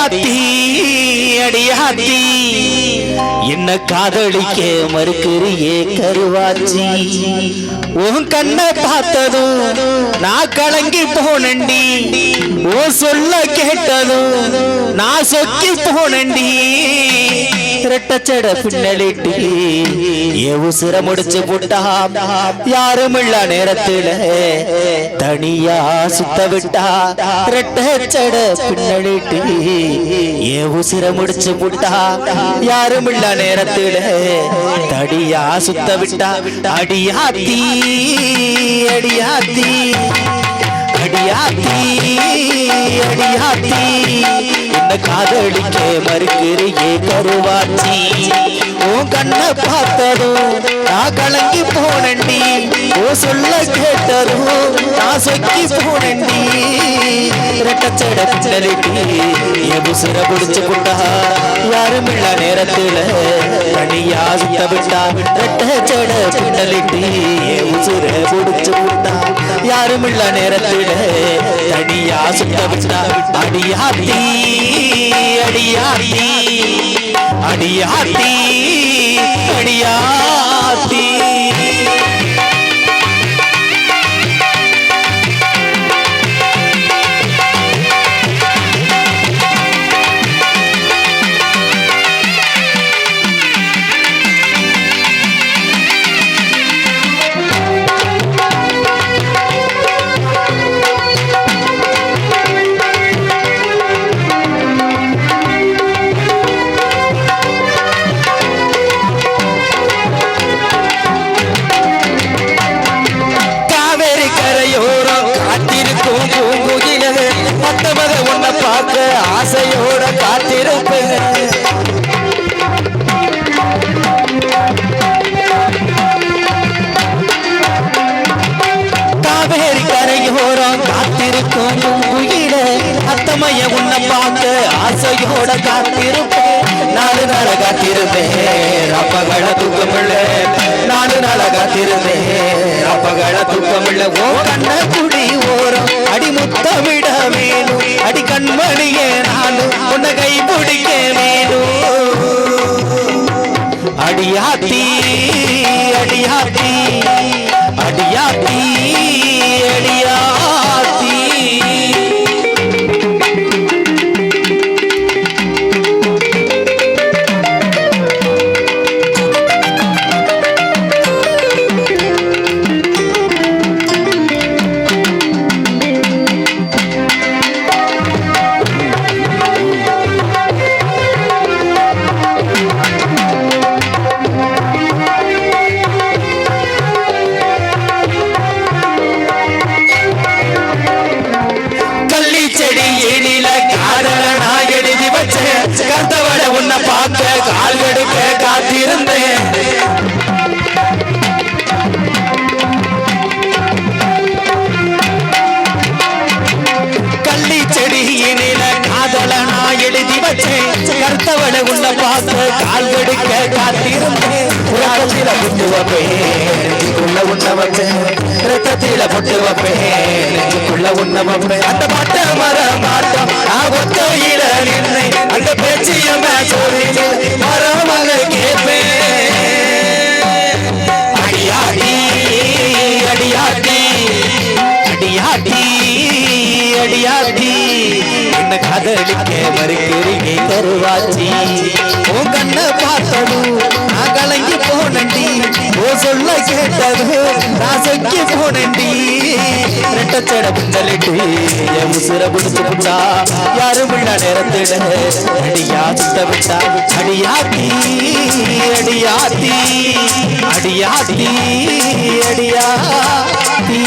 அடியாத்தி அடியாத்தி என்ன காதலிக்க மறுக்கிறியே கருவாச்சி. உன் கண்ணை பார்த்ததும் நான் கலங்கி போனண்டி ஓ சொல்ல கேட்டதும் நான் சொக்கி போனண்டி ரெட்டச்சட பின்னலிட்டு. ஏ உசிர முடிச்சு போட்டா யாரும் இல்ல நேரத்துல. தனியா சுத்த விட்டா ரெட்டச்சட பின்னலிட்டு. ஏ உசிர முடிச்சு போட்டா யாரும் இல்ல நேரத்துல. தடியா சுத்த விட்டா அடியாத்தி அடியாத்தி. அடியாத்தி அடியாத்தி என்ன காதலிக்க மறுக்கிறியே கருவாச்சி. உன் கண்ணை பார்த்ததும் நான் கலங்கி போனண்டி ஓ சொல்ல கேட்டதும் நான் சொக்கி போனண்டி ரெட்டச்சட பின்னலிட்டி என் புசுர பிடிச்சு புட்டா. யாரும் இல்ல நேரத்துல தனியா சுத்த விட்டா ரெட்டச்சட பின்னலிட்டி என் உசுர பிடிச்சு புட்டா. யாரும் இல்ல நேரத்துல தனியா சுத்த விட்டா அடியாத்தி அடியாத்தி அடியாத்தி அடியாத்தி. பத்து மத உன்னை பார்க்க ஆசையோட காத்திருப்பேன். காவேரி கரையோரம் காத்திருக்கும் உயிர அத்தமைய உன்னை பார்க்க ஆசையோட காத்திருப்பேன். நாலு நாள காத்திருந்தேன் அப்பகள தூக்கமில்ல. நாலு நாள காத்திருந்தேன் அப்பகள தூக்கமில்ல. ஓ கண்ண குடி ஓ அடி முத்தமிட வேணும். அடி கண்மணியே நானும் உன்னை கைபிடிக்க வேணும். அடியாத்தி அடியாத்தி பார்க்க எடுக்க காத்திருந்தேன். கள்ளி செடியினில எழில காதல நான் எழுதி வச்சேன். கர்த்தவளை உள்ள பார்த்து கால் எடுக்க காத்திருந்தேன். ரத்தத்தில புட்டு வைப்பேன். நெஞ்சுக்குள்ள உன்னை வச்சேன் ரத்தத்தில புட்டு வைப்பேன். நெஞ்சுக்குள்ள வைப்பேன். அந்த மட்ட மர மாட்டம் அடியாடி அடியாடி. என்ன கதலிக்க வருகிறீங்க தருவாச்சி. உன் கண்ணை பார்த்ததும் நான் கலங்கி போனேன். சொல்ல கேட்டதும் நான் சொக்கி போனண்டி ரெட்டச்சட புஞ்சலிட்டு என் உசுர புடிச்சு விட்டா யாரும் உள்ள நேரத்துல அடியா சுத்த விட்டா. அடியாத்தி அடியாத்தி அடியாத்தி அடியாத்தி